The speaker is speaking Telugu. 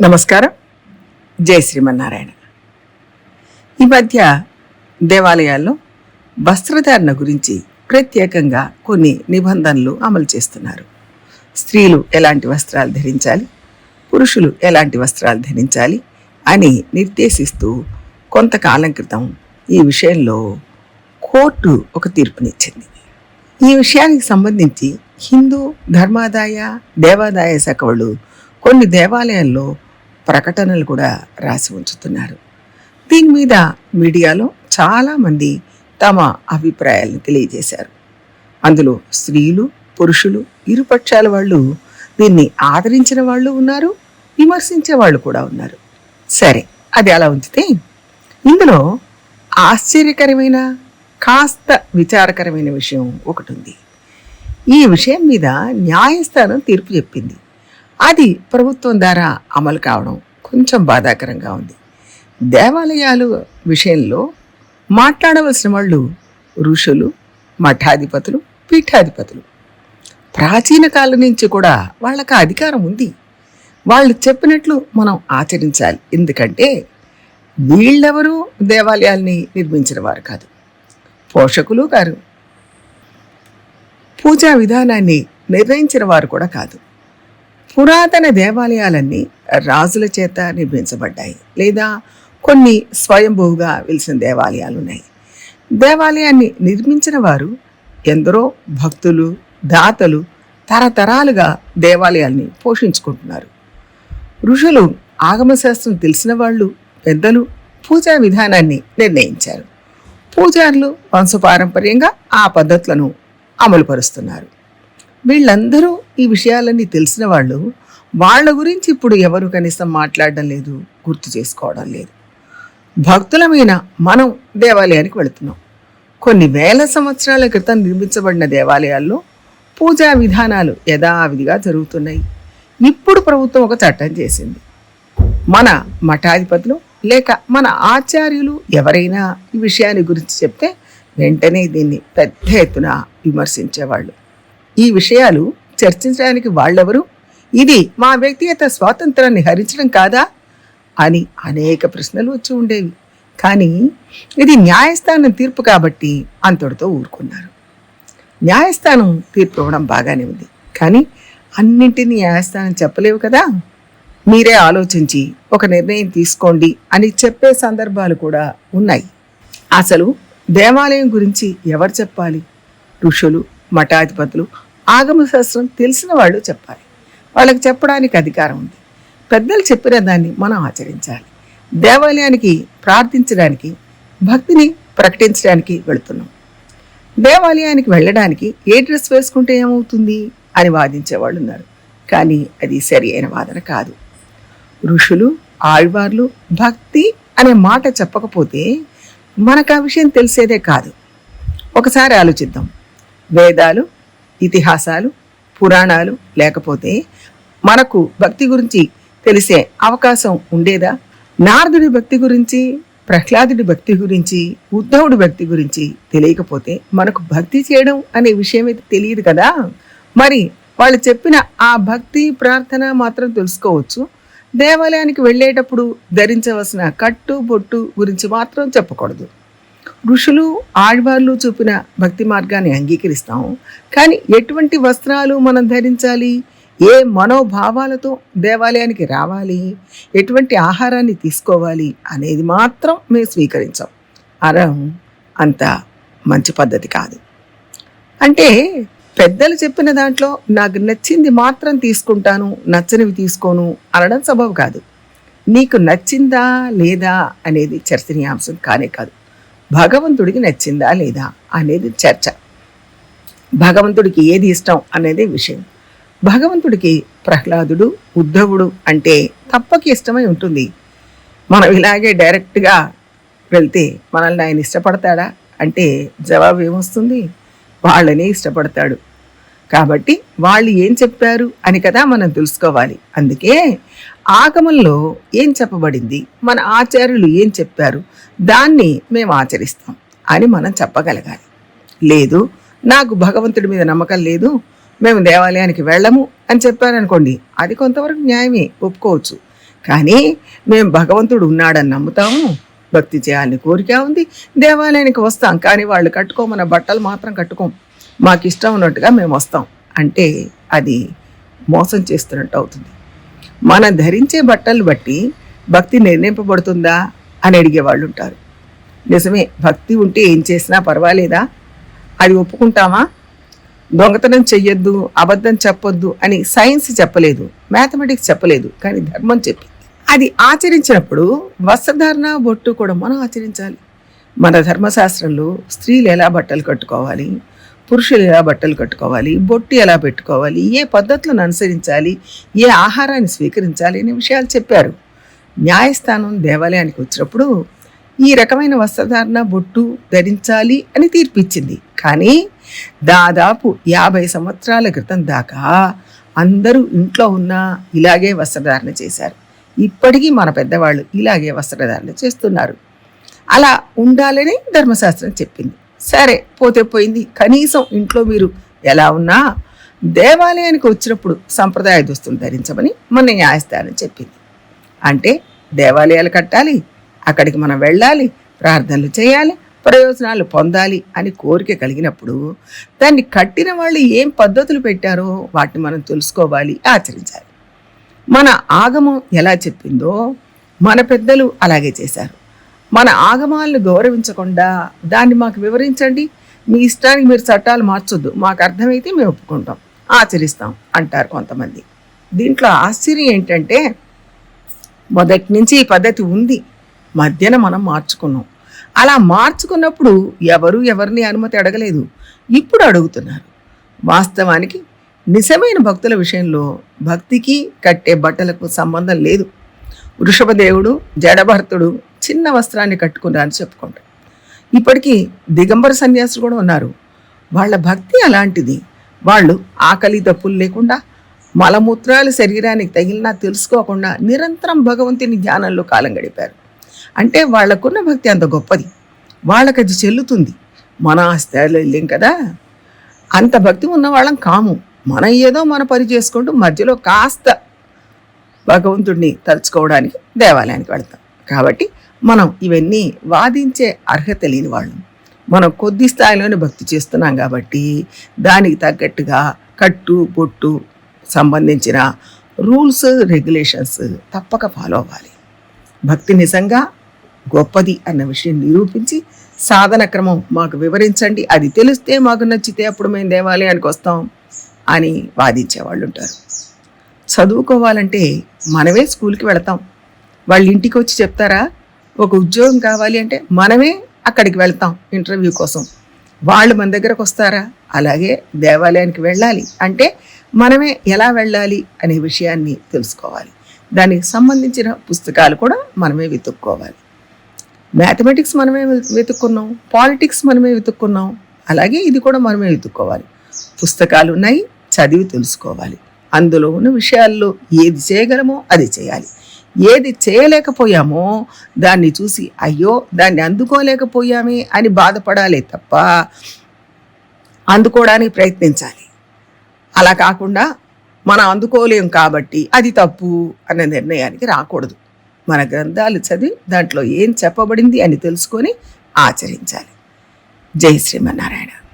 నమస్కారం. జై శ్రీమన్నారాయణ. ఈ మధ్య దేవాలయాల్లో వస్త్రధారణ గురించి ప్రత్యేకంగా కొన్ని నిబంధనలు అమలు చేస్తున్నారు. స్త్రీలు ఎలాంటి వస్త్రాలు ధరించాలి? పురుషులు ఎలాంటి వస్త్రాలు ధరించాలి? అని నిర్దేశిస్తూ కొంతకాలం క్రితం ఈ విషయంలో కోర్టు ఒక తీర్పునిచ్చింది. ఈ విషయానికి సంబంధించి హిందూ ధర్మాదాయ దేవాదాయ శాఖ వాళ్ళు కొన్ని దేవాలయాల్లో ప్రకటనలు కూడా రాసి ఉంచుతున్నారు. దీని మీద మీడియాలో చాలామంది తమ అభిప్రాయాలను తెలియజేశారు. అందులో స్త్రీలు పురుషులు ఇరుపక్షాల వాళ్ళు దీన్ని ఆదరించిన వాళ్ళు ఉన్నారు విమర్శించే వాళ్ళు కూడా ఉన్నారు. సరే అది అలా ఉంచితే ఇందులో ఆశ్చర్యకరమైన కాస్త విచారకరమైన విషయం ఒకటి ఉంది. ఈ విషయం మీద న్యాయస్థానం తీర్పు చెప్పింది. అది ప్రభుత్వం ద్వారా అమలు కావడం కొంచెం బాధాకరంగా ఉంది. దేవాలయాలు విషయంలో మాట్లాడవలసిన వాళ్ళు ఋషులు మఠాధిపతులు పీఠాధిపతులు. ప్రాచీన కాలం నుంచి కూడా వాళ్ళకి అధికారం ఉంది. వాళ్ళు చెప్పినట్లు మనం ఆచరించాలి. ఎందుకంటే వీళ్ళెవరూ దేవాలయాల్ని నిర్మించిన వారు కాదు. పోషకులు కారు పూజా విధానాన్ని నిర్ణయించిన వారు కూడా కాదు. పురాతన దేవాలయాలన్నీ రాజుల చేత నిర్మించబడ్డాయి లేదా కొన్ని స్వయంభూగా వెలిసిన దేవాలయాలు ఉన్నాయి. దేవాలయాన్ని నిర్మించిన వారు ఎందరో భక్తులు దాతలు తరతరాలుగా దేవాలయాల్ని పోషించుకుంటున్నారు. ఋషులు ఆగమశాస్త్రం తెలిసిన వాళ్ళు పెద్దలు పూజా విధానాన్ని నిర్ణయించారు. పూజారులు వంశపారంపర్యంగా ఆ పద్ధతులను అమలుపరుస్తున్నారు. వీళ్ళందరూ ఈ విషయాలన్నీ తెలిసిన వాళ్ళు వాళ్ళ గురించి ఇప్పుడు ఎవరు కనీసం మాట్లాడడం లేదు గుర్తు చేసుకోవడం లేదు. భక్తులమైన మనం దేవాలయానికి వెళుతున్నాం. కొన్ని వేల సంవత్సరాల క్రితం నిర్మించబడిన దేవాలయాల్లో పూజా విధానాలు యథావిధిగా జరుగుతున్నాయి. ఇప్పుడు ప్రభుత్వం ఒక చట్టం చేసింది. మన మఠాధిపతులు లేక మన ఆచార్యులు ఎవరైనా ఈ విషయాన్ని గురించి చెప్తే వెంటనే దీన్ని పెద్ద ఎత్తున విమర్శించేవాళ్ళు. ఈ విషయాలు చర్చించడానికి వాళ్ళెవరు? ఇది మా వ్యక్తిగత స్వాతంత్రాన్ని హరించడం కాదా? అని అనేక ప్రశ్నలు వచ్చి ఉండేవి. కానీ ఇది న్యాయస్థానం తీర్పు కాబట్టి అంతటితో ఊరుకున్నారు. న్యాయస్థానం తీర్పు ఇవ్వడం బాగానే ఉంది. కానీ అన్నింటినీ న్యాయస్థానం చెప్పలేవు కదా? మీరే ఆలోచించి ఒక నిర్ణయం తీసుకోండి అని చెప్పే సందర్భాలు కూడా ఉన్నాయి. అసలు దేవాలయం గురించి ఎవరు చెప్పాలి? ఋషులు మఠాధిపతులు. ఆగమశాస్త్రం తెలిసిన వాళ్ళు చెప్పాలి. వాళ్ళకి చెప్పడానికి అధికారం ఉంది. పెద్దలు చెప్పిన దాన్ని మనం ఆచరించాలి. దేవాలయానికి ప్రార్థించడానికి భక్తిని ప్రకటించడానికి వెళుతున్నాం. దేవాలయానికి వెళ్ళడానికి ఏ డ్రెస్ వేసుకుంటే ఏమవుతుంది అని వాదించే వాళ్ళు ఉన్నారు. కానీ అది సరి అయిన వాదన కాదు. ఋషులు ఆళ్వార్లు భక్తి అనే మాట చెప్పకపోతే మనకు ఆ విషయం తెలిసేదే కాదు. ఒకసారి ఆలోచిద్దాం. వేదాలు ఇతిహాసాలు పురాణాలు లేకపోతే మనకు భక్తి గురించి తెలిసే అవకాశం ఉండేదా? నారదుడి భక్తి గురించి ప్రహ్లాదుడి భక్తి గురించి ఉద్ధవుడి భక్తి గురించి తెలియకపోతే మనకు భక్తి చేయడం అనే విషయం అయితే తెలియదు కదా? మరి వాళ్ళు చెప్పిన ఆ భక్తి ప్రార్థన మాత్రం తెలుసుకోవచ్చు. దేవాలయానికి వెళ్ళేటప్పుడు ధరించవలసిన కట్టు బొట్టు గురించి మాత్రం చెప్పకూడదు. ఋషులు ఆళ్వార్లు చూపిన భక్తి మార్గాన్ని అంగీకరిస్తాం కానీ ఎటువంటి వస్త్రాలు మనం ధరించాలి? ఏ మనోభావాలతో దేవాలయానికి రావాలి? ఎటువంటి ఆహారాన్ని తీసుకోవాలి అనేది మాత్రం మేము స్వీకరించాం. అరం అంత మంచి పద్ధతి కాదు. అంటే పెద్దలు చెప్పిన దాంట్లో నాకు నచ్చింది మాత్రం తీసుకుంటాను నచ్చనివి తీసుకోను అనడం సబబు కాదు. నీకు నచ్చిందా లేదా అనేది చర్చనీయాంశం కానే కాదు. భగవంతుడికి నచ్చిందా లేదా అనేది చర్చ. భగవంతుడికి ఏది ఇష్టం అనేది విషయం. భగవంతుడికి ప్రహ్లాదుడు ఉద్ధవుడు అంటే తప్పక ఇష్టమై ఉంటుంది. మనం ఇలాగే డైరెక్ట్గా వెళ్తే మనల్ని ఆయన ఇష్టపడతాడా? అంటే జవాబు ఏమొస్తుంది? వాళ్ళని ఇష్టపడతాడు. కాబట్టి వాళ్ళు ఏం చెప్పారు అని కదా మనం తెలుసుకోవాలి. అందుకే ఆగమంలో ఏం చెప్పబడింది? మన ఆచార్యులు ఏం చెప్పారు? దాన్ని మేము ఆచరిస్తాం అని మనం చెప్పగలగాలి. లేదు నాకు భగవంతుడి మీద నమ్మకం లేదు మేము దేవాలయానికి వెళ్ళము అని చెప్పారనుకోండి అది కొంతవరకు న్యాయమే ఒప్పుకోవచ్చు. కానీ మేము భగవంతుడు ఉన్నాడని నమ్ముతాము భక్తి చేయాలని కోరిక ఉంది దేవాలయానికి వస్తాం కానీ వాళ్ళు కట్టుకోమన్న బట్టలు మాత్రం కట్టుకోం. మాకు ఇష్టం ఉన్నట్టుగా మేము వస్తాం. అంటే అది మోసం చేస్తున్నట్టు అవుతుంది. మనం ధరించే బట్టలు బట్టి భక్తి నిర్ణయింపబడుతుందా అని అడిగే వాళ్ళు ఉంటారు నిజమే భక్తి ఉంటే ఏం చేసినా పర్వాలేదా? అది ఒప్పుకుంటామా? దొంగతనం చెయ్యొద్దు అబద్ధం చెప్పొద్దు అని సైన్స్ చెప్పలేదు మ్యాథమెటిక్స్ చెప్పలేదు కానీ ధర్మం చెప్పి అది ఆచరించినప్పుడు వస్త్రధారణ బొట్టు కూడా మనం ఆచరించాలి. మన ధర్మశాస్త్రంలో స్త్రీలు ఎలా బట్టలు కట్టుకోవాలి? పురుషులు ఎలా బట్టలు కట్టుకోవాలి బొట్టు ఎలా పెట్టుకోవాలి ఏ పద్ధతులను అనుసరించాలి ఏ ఆహారాన్ని స్వీకరించాలి అనే విషయాలు చెప్పారు. న్యాయస్థానం దేవాలయానికి వచ్చినప్పుడు ఈ రకమైన వస్త్రధారణ బొట్టు ధరించాలి అని తీర్పిచ్చింది. కానీ దాదాపు యాభై సంవత్సరాల క్రితం దాకా అందరూ ఇంట్లో ఉన్న ఇలాగే వస్త్రధారణ చేశారు. ఇప్పటికీ మన పెద్దవాళ్ళు ఇలాగే వస్త్రధారణ చేస్తున్నారు. అలా ఉండాలని ధర్మశాస్త్రం చెప్పింది. సరే పోతే పోయింది. కనీసం ఇంట్లో మీరు ఎలా ఉన్నా దేవాలయానికి వచ్చినప్పుడు సంప్రదాయ దుస్తులు ధరించమని మన న్యాయస్థానం చెప్పింది. అంటే దేవాలయాలు కట్టాలి అక్కడికి మనం వెళ్ళాలి ప్రార్థనలు చేయాలి ప్రయోజనాలు పొందాలి అని కోరిక కలిగినప్పుడు దాన్ని కట్టిన వాళ్ళు ఏం పద్ధతులు పెట్టారో వాటిని మనం తెలుసుకోవాలి ఆచరించాలి. మన ఆగమం ఎలా చెప్పిందో మన పెద్దలు అలాగే చేశారు. మన ఆగమాలను గౌరవించకుండా దాన్ని మాకు వివరించండి. మీ ఇష్టానికి మీరు చట్టాలు మార్చొద్దు. మాకు అర్థమైతే మేము ఒప్పుకుంటాం. ఆచరిస్తాం అంటారు కొంతమంది. దీంట్లో ఆశ్చర్యం ఏంటంటే మొదటి నుంచి ఈ పద్ధతి ఉంది. మధ్యన మనం మార్చుకున్నాం. అలా మార్చుకున్నప్పుడు ఎవరు ఎవరిని అనుమతి అడగలేదు. ఇప్పుడు అడుగుతున్నారు. వాస్తవానికి నిజమైన భక్తుల విషయంలో భక్తికి కట్టే బట్టలకు సంబంధం లేదు. వృషభదేవుడు జడభర్తుడు చిన్న వస్త్రాన్ని కట్టుకున్నారని చెప్పుకుంటారు ఇప్పటికీ దిగంబర సన్యాసులు కూడా ఉన్నారు. వాళ్ళ భక్తి అలాంటిది. వాళ్ళు ఆకలి తప్పులు లేకుండా మలమూత్రాలు శరీరానికి తగిలినా తెలుసుకోకుండా నిరంతరం భగవంతుని ధ్యానంలో కాలం గడిపారు. అంటే వాళ్ళకున్న భక్తి అంత గొప్పది. వాళ్ళకి అది చెల్లుతుంది. మన ఆ వెళ్ళాం కదా? అంత భక్తి ఉన్న వాళ్ళం కాము. మనం ఏదో మన పని చేసుకుంటూ మధ్యలో కాస్త భగవంతుడిని తలుచుకోవడానికి దేవాలయానికి వెళ్తాం. కాబట్టి మనం ఇవన్నీ వాదించే అర్హత లేని వాళ్ళం. మనం కొద్ది స్థాయిలోనే భక్తి చేస్తున్నాం కాబట్టి దానికి తగ్గట్టుగా కట్టు బొట్టు సంబంధించిన రూల్స్ రెగ్యులేషన్స్ తప్పక ఫాలో అవ్వాలి. భక్తి నిజంగా గొప్పది అన్న విషయం నిరూపించి సాధన క్రమం మాకు వివరించండి. అది తెలిస్తే మాకు నచ్చితే అప్పుడు మేము దేవాలయానికి వస్తాం అని వాదించే వాళ్ళు ఉంటారు. చదువుకోవాలంటే మనమే స్కూల్కి వెళతాం. వాళ్ళ ఇంటికి వచ్చి చెప్తారా? ఒక ఉద్యోగం కావాలి అంటే మనమే అక్కడికి వెళ్తాం ఇంటర్వ్యూ కోసం. వాళ్ళు మన దగ్గరకు వస్తారా? అలాగే దేవాలయానికి వెళ్ళాలి. అంటే మనమే ఎలా వెళ్ళాలి అనే విషయాన్ని తెలుసుకోవాలి. దానికి సంబంధించిన పుస్తకాలు కూడా మనమే వెతుక్కోవాలి. మ్యాథమెటిక్స్ మనమే వెతుక్కున్నాం. పాలిటిక్స్ మనమే వెతుక్కున్నాం. అలాగే ఇది కూడా మనమే వెతుక్కోవాలి. పుస్తకాలు ఉన్నాయి చదివి తెలుసుకోవాలి. అందులో ఉన్న విషయాల్లో ఏది చేయగలమో అది చేయాలి. ఏది చేయలేకపోయామో దాన్ని చూసి అయ్యో దాన్ని అందుకోలేకపోయామే అని బాధపడాలి తప్ప అందుకోవడానికి ప్రయత్నించాలి. అలా కాకుండా మనం అందుకోలేం కాబట్టి అది తప్పు అనే నిర్ణయానికి రాకూడదు. మన గ్రంథాలు చదివి దాంట్లో ఏం చెప్పబడింది అని తెలుసుకొని ఆచరించాలి. జై శ్రీమన్నారాయణ.